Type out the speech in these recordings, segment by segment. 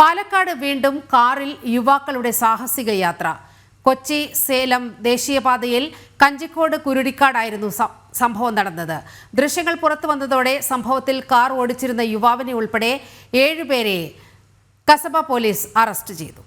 പാലക്കാട് വീണ്ടും കാറിൽ യുവാക്കളുടെ സാഹസിക യാത്ര. കൊച്ചി സേലം ദേശീയപാതയിൽ കഞ്ചിക്കോട് കുരുടിക്കാടായിരുന്നു സംഭവം നടന്നത്. ദൃശ്യങ്ങൾ പുറത്തു വന്നതോടെ സംഭവത്തിൽ കാർ ഓടിച്ചിരുന്ന യുവാവിനെ ഉൾപ്പെടെ ഏഴുപേരെ കസബ പോലീസ് അറസ്റ്റ് ചെയ്തു.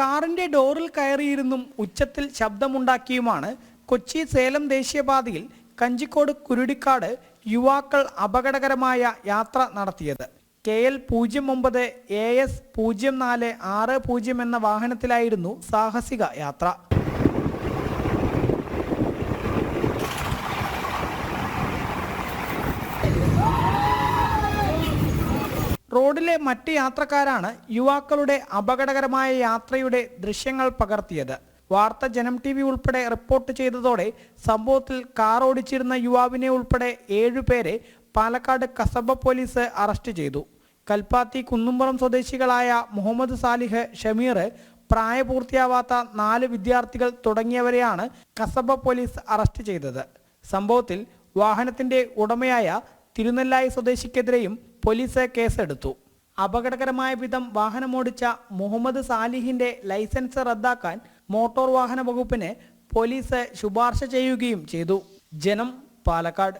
കാറിന്റെ ഡോറിൽ കയറിയിരുന്നും ഉച്ചത്തിൽ ശബ്ദമുണ്ടാക്കിയുമാണ് കൊച്ചി സേലം ദേശീയപാതയിൽ കഞ്ചിക്കോട് കുരുടിക്കാട് യുവാക്കൾ അപകടകരമായ യാത്ര നടത്തിയത്. കെ എൽ പൂജ്യം ഒമ്പത് എ എസ് പൂജ്യം നാല് ആറ് പൂജ്യം എന്ന വാഹനത്തിലായിരുന്നു സാഹസിക യാത്ര. റോഡിലെ മറ്റ് യാത്രക്കാരാണ് യുവാക്കളുടെ അപകടകരമായ യാത്രയുടെ ദൃശ്യങ്ങൾ പകർത്തിയത്. വാർത്ത ജനം ടി വി ഉൾപ്പെടെ റിപ്പോർട്ട് ചെയ്തതോടെ സംഭവത്തിൽ കാർ ഓടിച്ചിരുന്ന യുവാവിനെ ഉൾപ്പെടെ ഏഴുപേരെ പാലക്കാട് കസബ പോലീസ് അറസ്റ്റ് ചെയ്തു. കൽപ്പാത്തി കുന്നുംപുറം സ്വദേശികളായ മുഹമ്മദ് സാലിഹ് ഷമീർ പ്രായപൂർത്തിയാവാത്ത നാല് വിദ്യാർത്ഥികൾ തുടങ്ങിയവരെയാണ് കസബ പോലീസ് അറസ്റ്റ് ചെയ്തത്. സംഭവത്തിൽ വാഹനത്തിന്റെ ഉടമയായ തിരുനെല്ലായി സ്വദേശിക്കെതിരെയും പോലീസ് കേസെടുത്തു. അപകടകരമായ വിധം വാഹനമോടിച്ച മുഹമ്മദ് സാലിഹിന്റെ ലൈസൻസ് റദ്ദാക്കാൻ മോട്ടോർ വാഹന വകുപ്പിന് പോലീസ് ശുപാർശ ചെയ്യുകയും ചെയ്തു. ജനം പാലക്കാട്.